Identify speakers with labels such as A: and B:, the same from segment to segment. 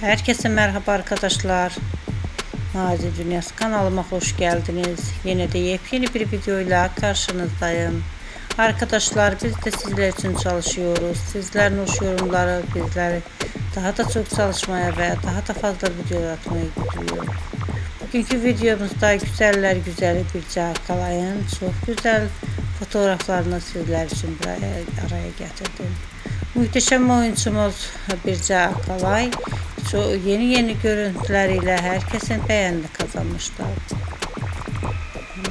A: Herkese merhaba arkadaşlar. Mazi Dünyası kanalıma hoş geldiniz. Yine de yepyeni bir videoyla karşınızdayım. Arkadaşlar biz de sizler için çalışıyoruz. Sizlerin hoş yorumları bizleri daha da çok çalışmaya ve daha da fazla videolar atmaya götürüyor. Bugünkü videomuzda güzeller güzeli bir Akalay'ın çok güzel fotoğraflarını sizler için buraya araya getirdim. Muhteşem oyuncumuz Birce Akalay çok yeni yeni görüntüleriyle herkesin beğenini kazanmışlar.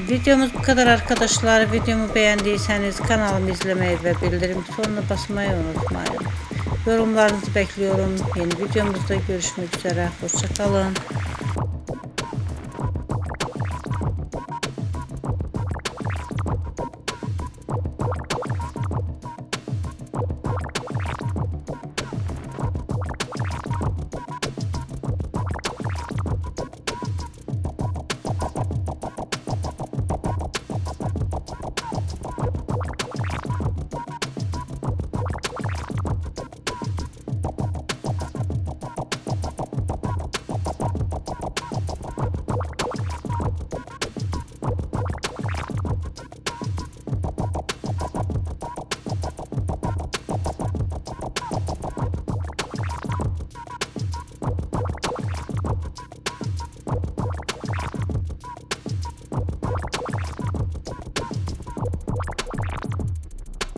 A: Videomuz bu kadar arkadaşlar. Videomu beğendiyseniz kanalımı izlemeyi ve bildirim butonuna basmayı unutmayın. Yorumlarınızı bekliyorum. Yeni videomuzda görüşmek üzere. Hoşçakalın.